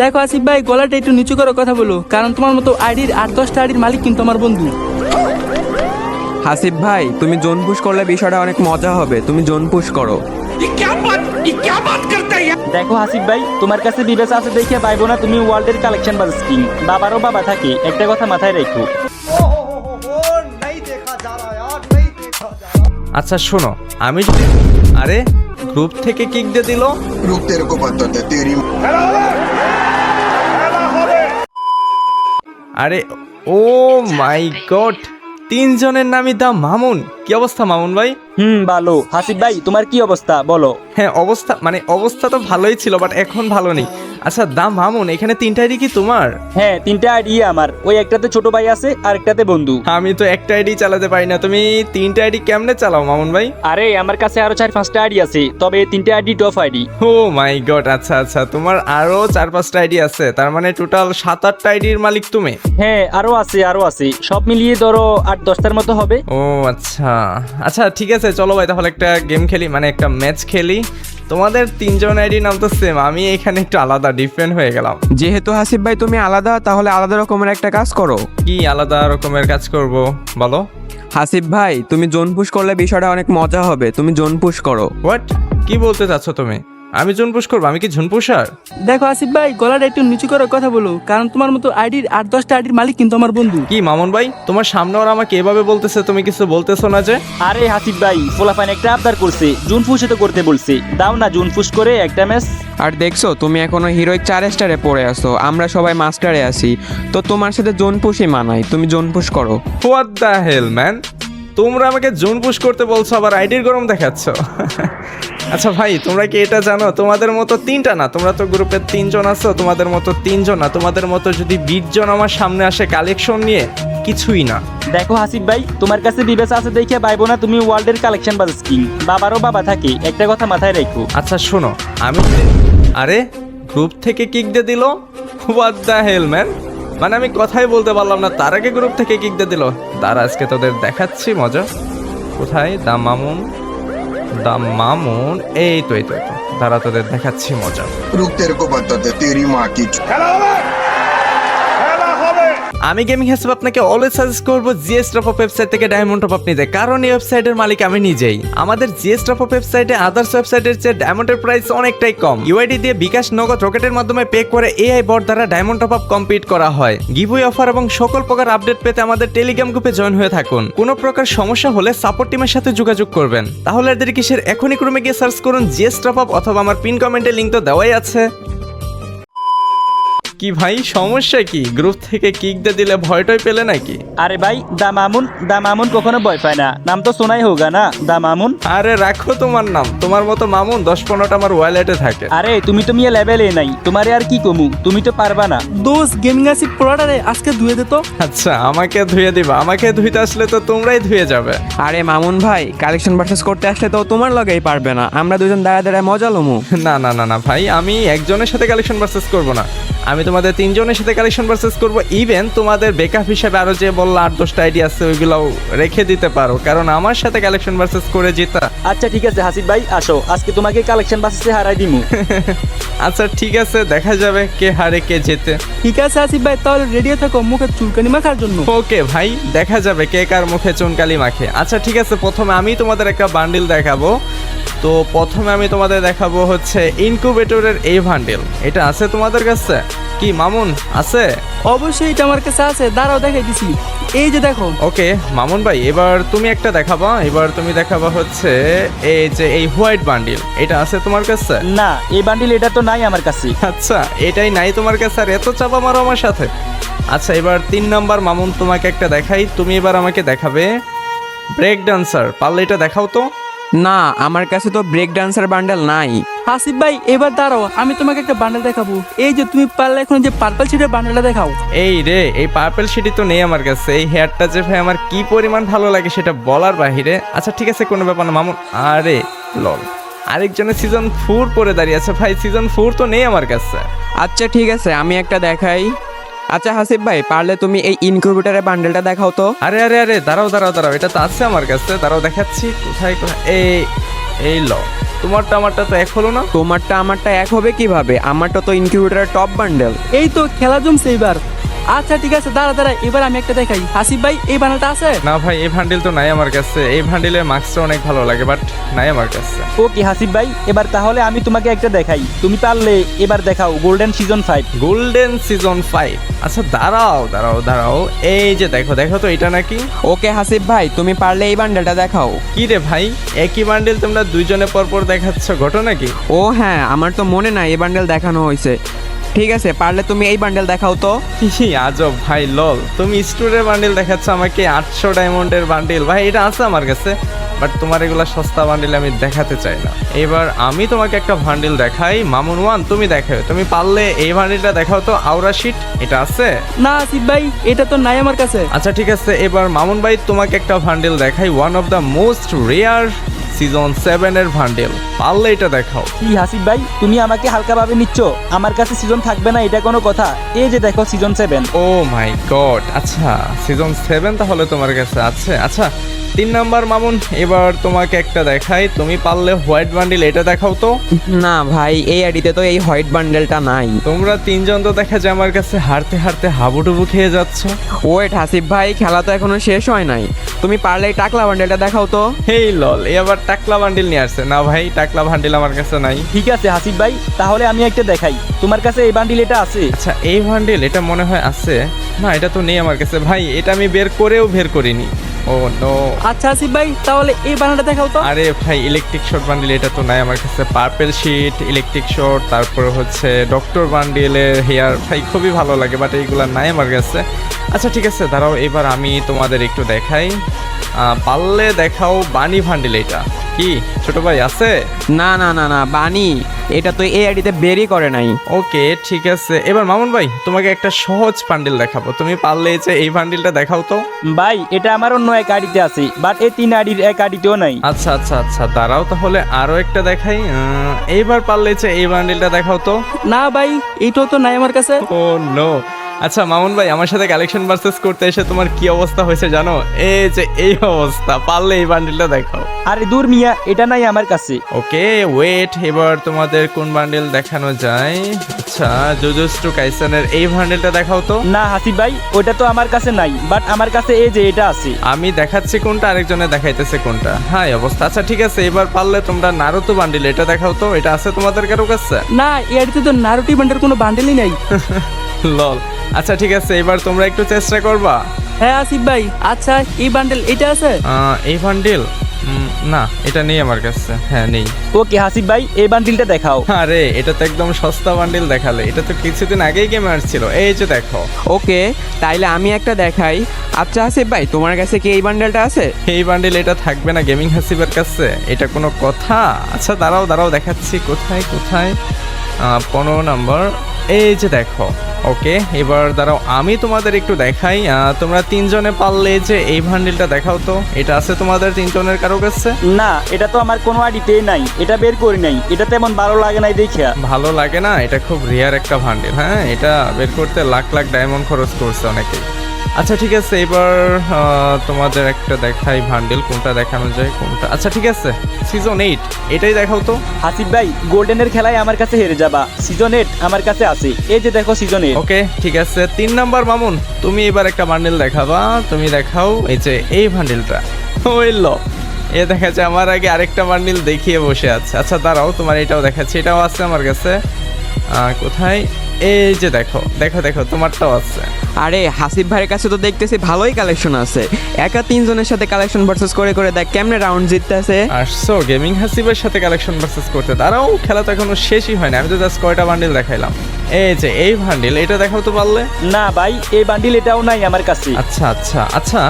দেখো আসিফ ভাই গলাটা একটু নিচু করে কথা বলো কারণ তোমার মতো আইডির আট দশটা আইডির মালিক কিন্তু আমার বন্ধু। হাসিফ ভাই তুমি জোন পুশ করলে বিষয়টা অনেক মজা হবে তুমি জোন পুশ করো। দেখো হাসিফ ভাই তোমার কাছে বিবেচনা আছে দেখে পাইবো না তুমি ওয়ার্ল্ডের কালেকশন বাজ কিং বাবারও বাবা থাকে একটা কথা মাথায় রেখো। আচ্ছা শোনো আমি আরে গ্রুপ থেকে কিক দিয়ে দিল? রুখতে রকম তেরি আরে ও মাই গড তিনজনের নামই দা মামুন। কি অবস্থা মামুন ভাই? হুম ভালো। হাসিফ ভাই তোমার কি অবস্থা? বলো। হ্যাঁ অবস্থা মানে অবস্থা তো ভালোই ছিল বাট এখন ভালো নেই। আচ্ছা দা মামুন এখানে তিনটাই কি তোমার? হ্যাঁ তিনটা আইডি আমার। ওই একটাতে ছোট ভাই আছে আর একটাতে বন্ধু। আমি তো একটা আইডি চালাতে পারি না। তুমি তিনটা আইডি কেমনে চালাও মামুন ভাই? আরে আমার কাছে আরও চার পাঁচটা আইডি আছে তবে তিনটা ID top ID. Oh my god আচ্ছা আচ্ছা তোমার আরও চার পাঁচটা আইডি আছে তার মানে টোটাল সাত আটটা আইডির মালিক তুমি? হ্যাঁ আরও আছে আরও আছে। সব মিলিয়ে ধরো আট দশটার মতো হবে। ও আচ্ছা। আচ্ছা ঠিক আছে চলো ভাই তাহলে একটা গেম খেলি মানে একটা ম্যাচ খেলি। তোমাদের তিনজন আইডি নাম তো সেম আমি এখানে একটু আলাদা ডিফারেন্ট হয়ে গেলাম। যেহেতু হাসিফ ভাই তুমি আলাদা তাহলে আলাদা রকমের একটা কাজ করো। কি আলাদা রকমের কাজ করব? বলো। হাসিফ ভাই তুমি জোন পুশ করলে বিষয়টা অনেক মজা হবে তুমি জোন পুশ করো। হোয়াট কি বলতে চাচ্ছ তুমি? আমি ঝুনপুশ করব আমি কি ঝুনপুষার দেখো আসিফ ভাই গলাটা একটু নিচু করে কথা বলো কারণ তোমার মতো আইডির আট দশটা আইডির মালিক কিন্তু আমার বন্ধু। কি মামুন ভাই? তোমার সামনে ওরা আমাকে এভাবে বলতেছে তুমি কিছু বলতেছো না যে? আরে হাসিফ ভাই পোলাপান একটা আবদার করছে জুন ফুসে তো করতে বলছি। দাও না জুন ফুস করে একটা ম্যাচ। আর দেখছ তুমি এখনও হিরোইক চার স্টারে পড়ে আসো আমরা সবাই মাস্টারে আছি। তো তোমার সাথে জোন পুশই মানাই তুমি জোন পুশ করো। হোয়াট দ্য হেল ম্যান তোমরা আমাকে জোন পুশ করতে বলছো আবার আইডির গরম দেখাচ্ছ। আচ্ছা ভাই তোমরা কি এটা জানো? তোমাদের মতো তিনটা না? তোমরা তো গ্রুপে তিনজন আছো তোমাদের মতো তিনজন না? তোমাদের মতো যদি বিশ জন আমার সামনে আসে কালেকশন নিয়ে কিছুই না। দেখো হাসিফ ভাই তোমার কাছে বিবেচনা আছে দেখে পাইবো না তুমি ওয়ার্ল্ডের কালেকশন বাজ কিং? বাবারও বাবা থাকে একটা কথা মাথায় রেখো। আচ্ছা শোনো আমি আরে গ্রুপ থেকে কিক দিয়ে দিল? হোয়াট দ্য হেল ম্যান মানে আমি কথাই বলতে পারলাম না তার আগে গ্রুপ থেকে কিক দিয়ে দিল। তার আজকে তোদের দেখাচ্ছি মজা। কোথায়? দা মামুন। দা মামুন এই তো এই তো দাঁড়া তোদের দেখাচ্ছি মজা। রুখতে এরকম বার্তাতে তেরি মা কিছু আমি গেমিং হিসেব আপনাকে অলওয়েজ সাজেস্ট করব জিএস টপ ওয়েবসাইট থেকে ডায়মন্ড টপ আপ নিতে। কারণ এই ওয়েবসাইটের মালিক আমি নিজেই। আমাদের জিএস টপ ওয়েবসাইটে আদার্স ওয়েবসাইটের চেয়ে ডায়মন্ডের প্রাইস অনেকটাই কম। ইউআইডি দিয়ে বিকাশ নগদ রকেটের মাধ্যমে পে করে এআই বট দ্বারা ডায়মন্ড টপ আপ কমপ্লিট করা হয়। গিভওয়ে অফার এবং সকল প্রকার আপডেট পেতে আমাদের টেলিগ্রাম গ্রুপে জয়েন হয়ে থাকুন। কোনো প্রকার সমস্যা হলে সাপোর্ট টিমের সাথে যোগাযোগ করবেন। তাহলে এদের কিসের এখনই ক্রমে গিয়ে সার্চ করুন জিএস টপ আপ অথবা আমার পিন কমেন্টে লিঙ্ক তো দেওয়াই আছে। কি ভাই? সমস্যা কি? গ্রুপ থেকে কিক দিয়ে দিলে ভয়টয় পেলে নাকি? আরে ভাই দা মামুন দা মামুন কখনো ভয় পায় না। নাম তো শোনাই হোগা না দা মামুন? আরে রাখো তোমার নাম। তোমার মতো মামুন দশ পনেরোটা আমার ওয়ালেটে থাকে। আরে তুমি তো মিয়া লেভেলে নাই। তোমারে আর কি কমু? তুমি তো পারবা না। দোষ গেমিং আসিফ পোড়াটারে আজকে ধুয়ে দে তো। আচ্ছা আমাকে ধুয়ে দিবা। আমাকে ধুইতে আসলে তো তোমরাই ধুয়ে যাবে। আরে মামুন ভাই কালেকশন ভার্সেস করতে আসলে তো তোমার লগেই পারবে না। আমরা দুজন দাঁড়া দাঁড়ায় মজা লমু। না না না না ভাই আমি একজনের সাথে কালেকশন ভার্সেস করব না। আমি তোমাদের তিনজনের সাথে কালেকশন ভার্সেস করব। ইভেন তোমাদের বেকআপ হিসেবে আরও যে বলল আট দশটা আইডিয়া আছে ওইগুলোও রেখে দিতে পারো। কারণ আমার সাথে কালেকশন ভার্সেস করে জিতা। আচ্ছা ঠিক আছে হাসিফ ভাই আসো। আজকে তোমাকে কালেকশন বাসে হারাই দিমু। আচ্ছা ঠিক আছে দেখা যাবে কে হারে কে জেতে। ঠিক আছে আসিফ ভাই তাহলে রেডি থাকো মুখে চুলকানি মাখার জন্য। ওকে ভাই দেখা যাবে কে কার মুখে চুনকালি মাখে। আচ্ছা ঠিক আছে প্রথমে আমি তোমাদের একটা বান্ডিল দেখাবো। তো প্রথমে আমি তোমাদের দেখাবো হচ্ছে ইনকুবেটরের এই বান্ডিল এটা আছে তোমাদের কাছে? কি মামুন আছে? অবশ্যই এটা আমার কাছে আছে। দাঁড়াও দেখাই দিছি। এই যে দেখো। ওকে মামুন ভাই এবার তুমি একটা দেখাবা? এবার তুমি দেখাবা হচ্ছে এই যে এই হোয়াইট বান্ডিল। এটা আছে তোমার কাছে? না এই বান্ডিল এটা তো নাই আমার কাছে। আচ্ছা এটাই নাই তোমার কাছে? আর এত চাপা মারো আমার সাথে। আচ্ছা এবার তিন নাম্বার মামুন তোমাকে একটা দেখাই। তুমি এবার আমাকে দেখাবে ব্রেক ডান্সার। পারলে এটা দেখাও তো। না আমার কাছে তো ব্রেক ডান্সার বান্ডেল নাই। আসিফ ভাই এবার দাঁড়াও আমি তোমাকে একটা বান্ডেল দেখাবো। এই যে তুমি পারলে এখন যে পার্পল শিটের বান্ডেলটা দেখাও। এই রে এই পার্পেল শিটি তো নেই আমার কাছে। এই হেয়ারটা যে ভাই আমার কি পরিমাণ ভালো লাগে সেটা বলার বাহিরে। আচ্ছা ঠিক আছে কোনো ব্যাপার না মামুন। আরে লল আরেকজনের সিজন ফোর পরে দাঁড়িয়ে আছে। ভাই সিজন ফোর তো নেই আমার কাছে। আচ্ছা ঠিক আছে আমি একটা দেখাই। আচ্ছা হাসিফ ভাই পারলে তুমি এই ইনকিউবেটরের বান্ডেলটা দেখাও তো। আরে আরে আরে দাঁড়াও দাঁড়াও দাঁড়াও এটা তো আছে আমার কাছে দাঁড়াও দেখাচ্ছি কোথায় কোথায় এই এই ল তোমারটা আমারটা তো এক হলো না? তোমারটা আমারটা এক হবে কীভাবে? আমারটা তো ইনকিউবেটরের টপ বান্ডেল এই তো খেলা জমছে এবার আচ্ছা ঠিক আছে দাঁড়া দাঁড়া এবার আমি একটা দেখাই। হাসিব ভাই এই বান্ডেলটা আছে? না ভাই এই ভান্ডিল তো নাই আমার কাছে। এই ভান্ডিলের মার্কসটা অনেক ভালো লাগে বাট নাই আমার কাছে। ওকে হাসিব ভাই এবার তাহলে আমি তোমাকে একটা দেখাই। তুমি পারলে এবার দেখাও golden season five golden season five আচ্ছা দাঁড়াও দাঁড়াও দাঁড়াও। এই যে দেখো দেখো তো এটা নাকি। ওকে হাসিব ভাই তুমি পারলে এই বান্ডেলটা দেখাও। কি রে ভাই একই বান্ডিল তোমরা দুইজনে পর পর দেখাচ্ছ ঘটনা কি? ও হ্যাঁ আমার তো মনে নাই এই বান্ডেল দেখানো হয়েছে। ঠিক আছে পারলে তুমি এই বান্ডেল দেখাও তো। কি আজব ভাই লল। তুমি স্টোরের বান্ডিল দেখাচ্ছ আমাকে আটশো ডায়মন্ডের বান্ডিল ভাই এটা আছে আমার কাছে বাট তোমার এগুলা সস্তা বান্ডিল আমি দেখাতে চাই না। এবার আমি তোমাকে একটা বান্ডিল দেখাই। মামুন ওয়ান তুমি দেখাও। তুমি পারলে এই বান্ডিলটা দেখাও তো আউরা শিট এটা আছে? না হাসিব ভাই এটা তো নাই আমার কাছে। আচ্ছা ঠিক আছে এবার মামুন ভাই তোমাকে একটা ভান্ডেল দেখাই one of the most rare season seven এর ভান্ডেল। পারলে এটা দেখাও। কি হাসিব ভাই তুমি আমাকে হালকাভাবে নিচ্ছ। আমার কাছে সিজন থাকবে না এটা কোনো কথা। এই যে দেখো season seven oh my god আচ্ছা সিজন সেভেন তাহলে তোমার কাছে আছে। আচ্ছা তিন নাম্বার মামুন এবার তোমাকে একটা দেখাই। তুমি পারলে হোয়াইট বান্ডিল এটা দেখাও তো। না ভাই এই আইডিতে তো এই হোয়াইট বান্ডেলটা নাই। তোমরা তিনজন তো দেখা যায় আমার কাছে হারতে হারতে হাবুডুবু খেয়ে যাচ্ছ। ওয়েট হাসিব ভাই খেলা তো এখনও শেষ হয় নাই। তুমি পারলে এই টাকলা বান্ডেলটা দেখাও তো। হেই লল এ আবার টাকলা বান্ডিল নিয়ে আসছে। না ভাই টাকলা বান্ডিল আমার কাছে নাই। ঠিক আছে হাসিব ভাই তাহলে আমি একটা দেখাই। তোমার কাছে এই বান্ডিল এটা আছে? আচ্ছা এই বান্ডিল এটা মনে হয় আছে। না এটা তো নেই আমার কাছে। ভাই এটা আমি বের করেও বের করিনি। Oh no. আচ্ছা হাসিব ভাই তাহলে এই বান্ডেলটা দেখাও তো। আরে ভাই ইলেকট্রিক শর্ট বান্ডিল এটা তো নাই আমার কাছে। পার্পেল শিট ইলেকট্রিক শর্ট তারপরে হচ্ছে ডক্টর বান্ডিলের হেয়ার ভাই খুবই ভালো লাগে বাট এইগুলা নাই আমার কাছে। আচ্ছা ঠিক আছে দাঁড়াও এবার আমি তোমাদের একটু দেখাই। আহ, পারলে দেখাও বানি ভান্ডিল এটা। কি ছোট ভাই আছে? না না না না বানি এটা তো এই আইডিতে বেরই করে নাই। ওকে ঠিক আছে। এবার মামুন ভাই তোমাকে একটা সহজ বান্ডিল দেখাবো। তুমি পারলে এই যে এই বান্ডিলটা দেখাও তো। ভাই এটা আমার অন্য এক আইডিতে আছে বাট এই তিন আইডির এক আইডিতেও নাই। আচ্ছা আচ্ছা আচ্ছা দাঁড়াও তাহলে আরও একটা দেখাই। এইবার পারলে যে এই বান্ডিলটা দেখাও তো। না ভাই এইটাও তো নাই আমার কাছে। Oh no. আচ্ছা মামুন ভাই আমার সাথে কালেকশন ভার্সেস করতে এসে তোমার কি অবস্থা হয়েছে জানো? এই যে এই অবস্থা পারলে এই বান্ডিলটা দেখাও। আরে দূর মিয়া এটা নাই আমার কাছে। ওকে ওয়েট এবার তোমাদের কোন বান্ডেল দেখানো যায়? আচ্ছা জোজোস্টু কাইসানের এই বান্ডেলটা দেখাও তো। না হাসিব ভাই ওটা তো আমার কাছে নাই বাট আমার কাছে এই যে এটা আছে। আমি দেখাচ্ছি কোনটা আরেকজনে দেখাইতেছে কোনটা। হ্যাঁ অবস্থা। আচ্ছা ঠিক আছে এবার পারলে তোমরা নারুতো বান্ডিল এটা দেখাও তো এটা আছে তোমাদের কারও কাছে? না আইডিতে তো নারুটি বান্ডেল কোনো বান্ডেলই নাই। লল। আচ্ছা ঠিক আছে এবার তোমরা একটু চেষ্টা করবা। হ্যাঁ আসিফ ভাই আচ্ছা এই বান্ডেল এটা আছে? আহ, এই বান্ডিল না এটা নেই আমার কাছে। হ্যাঁ নেই। ওকে হাসিব ভাই এই বান্ডিলটা দেখাও। আরে এটা তো একদম সস্তা বান্ডিল দেখালে। এটা তো কিছুদিন আগেই গেমে আসছিল এই যে দেখো। ওকে তাইলে আমি একটা দেখাই। আচ্ছা হাসিব ভাই তোমার কাছে কি এই বান্ডেলটা আছে? এই বান্ডিল এটা থাকবে না গেমিং হাসিবের কাছে? এটা কোনো কথা? আচ্ছা দাঁড়াও দাঁড়াও দেখাচ্ছি। কোথায় কোথায়? আহ, পনেরো নম্বর এই যে দেখো ওকে এবার দাঁড়াও আমি তোমাদের একটু দেখাই তোমরা তিনজনে পারলে যে এই ভান্ডেলটা দেখাও তো এটা আছে তোমাদের তিনজনের কারও কাছে? না এটা তো আমার কোনো আইডিতে নাই এটা বের করি নাই এটা তেমন ভালো লাগে নাই দেখিয়া। ভালো লাগে না এটা খুব রিয়ার একটা ভান্ডেল হ্যাঁ এটা বের করতে লাখ লাখ ডায়মন্ড খরচ করছে অনেকেই। আচ্ছা ঠিক আছে এবার তোমাদের একটা দেখাই ভান্ডেল কোনটা দেখানো যায় কোনটা। আচ্ছা ঠিক আছে সিজন এইট এটাই দেখাও তো। হাসিব ভাই গোল্ডেনের খেলায় আমার কাছে হেরে যাবা। সিজন এইট আমার কাছে আছে। এই যে দেখো সিজন এইট ওকে ঠিক আছে তিন নাম্বার মামুন তুমি এবার একটা বান্ডিল দেখাবা তুমি দেখাও এই যে এই ভান্ডেলটা ওই লো এ দেখা যাচ্ছে আমার আগে আরেকটা বান্ডিল দেখিয়ে বসে আছে। আচ্ছা দাঁড়াও তোমার এটাও দেখাচ্ছি এটাও আছে আমার কাছে। আহ, কোথায়? এই যে দেখো দেখো দেখো তোমারটাও আছে। আরে হাসিব ভাইয়ের কাছে তো দেখতেছি ভালোই কালেকশন আছে। একা তিনজনের সাথে কালেকশন ভার্সেস করে করে দেখ কেমনে রাউন্ড জিততেছে। আসছো গেমিং হাসিবের সাথে কালেকশন ভার্সেস করতে দাঁড়াও খেলা তো এখনও শেষই হয়নি আমি তো জাস্ট কয়টা বান্ডিল দেখাইলাম। এই যে এই বান্ডিল এটা দেখাও তো পারলে। না ভাই এই বান্ডিল এটাও নাই আমার কাছে। আচ্ছা আচ্ছা আচ্ছা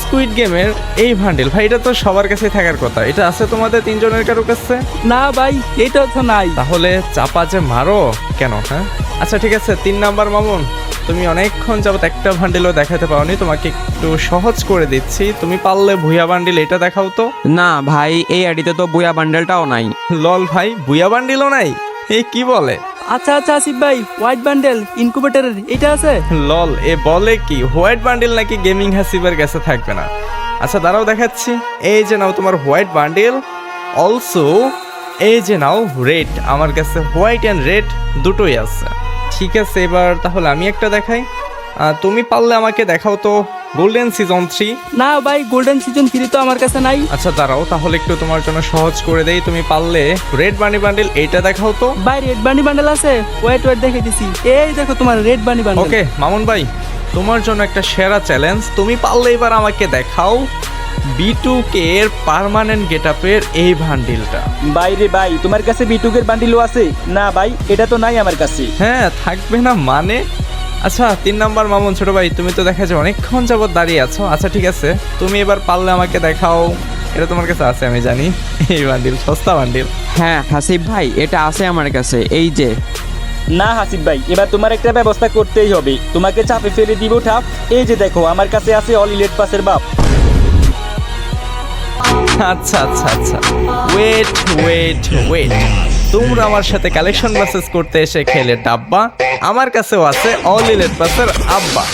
স্কুইড গেমের এই বান্ডিল ভাই এটা তো সবার কাছে থাকার কথা। এটা আছে তোমাদের তিনজনের কারও কাছে? না ভাই এইটাও তো নাই। তাহলে চাপা যে মারো কেন হ্যাঁ? আচ্ছা ঠিক আছে তিন নাম্বার মামুন তুমি অনেকক্ষণ যাবত একটা বান্ডিলও দেখাতে পারোনি তোমাকে একটু সহজ করে দিচ্ছি। তুমি পারলে ভুয়া বান্ডিল এটা দেখাও তো। না ভাই এই আইডিতে তো বুয়া বান্ডেলটাও নাই। লল ভাই ভুয়া বান্ডিলও নাই? এই কি বলে? আচ্ছা আচ্ছা আসিফ ভাই হোয়াইট বান্ডেল ইনকুবেটরের এটা আছে? লল এ বলে কি হোয়াইট বান্ডিল নাকি গেমিং হাসিবের কাছে থাকবে না? আচ্ছা দাঁড়াও দেখাচ্ছি। এই যে নাও তোমার হোয়াইট বান্ডিল অলসো এই যে নাও রেড আমার কাছে হোয়াইট অ্যান্ড রেড দুটোই আছে। ঠিক আছে এবার তাহলে আমি একটা দেখাই। তুমি পারলে আমাকে দেখাও তো গোল্ডেন সিজন থ্রি না ভাই গোল্ডেন সিজন থ্রি তো আমার কাছে নাই। আচ্ছা দাঁড়াও তাহলে একটু তোমার জন্য সহজ করে দেই। তুমি পারলে রেড বানি বান্ডেল এইটা দেখাও তো। ভাই রেড বানি বান্ডেল আছে ওয়েট ওয়েট দেখে দিছি। এই দেখো তোমার red bunny bundle okay Mamun ভাই তোমার জন্য একটা সেরা চ্যালেঞ্জ তুমি পারলে এবার আমাকে দেখাও। বি টু কে এর পার্মানেন্ট গেট আপের এই ভান্ডিলটা বাইরে ভাই তোমার কাছে বিটুকের বান্ডিলও আছে? না ভাই এটা তো নাই আমার কাছে। হ্যাঁ থাকবে না মানে? আচ্ছা তিন নাম্বার মামুন ছোট ভাই তুমি তো দেখা যায় অনেকক্ষণ যাবত দাঁড়িয়ে আছো। আচ্ছা ঠিক আছে। তুমি এবার পারলে আমাকে দেখাও। এটা তোমার কাছে আছে আমি জানি। এই বান্ডিল সস্তা বান্ডিল হ্যাঁ হাসিব ভাই এটা আছে আমার কাছে। এই যে। না হাসিব ভাই এবার তোমার একটা ব্যবস্থা করতেই হবে। তোমাকে চাপে ফেলে দিব ঠাপ। এই যে দেখো আমার কাছে আছে অল ইলেট পাসের বাপ। আচ্ছা আচ্ছা আচ্ছা। ওয়েট ওয়েট ওয়েট তোমরা আমার সাথে কালেকশন মেসেজ করতে এসে খেলে, ডাব্বা। আমার কাছেও আছে অল ইলেট পাসের আব্বা।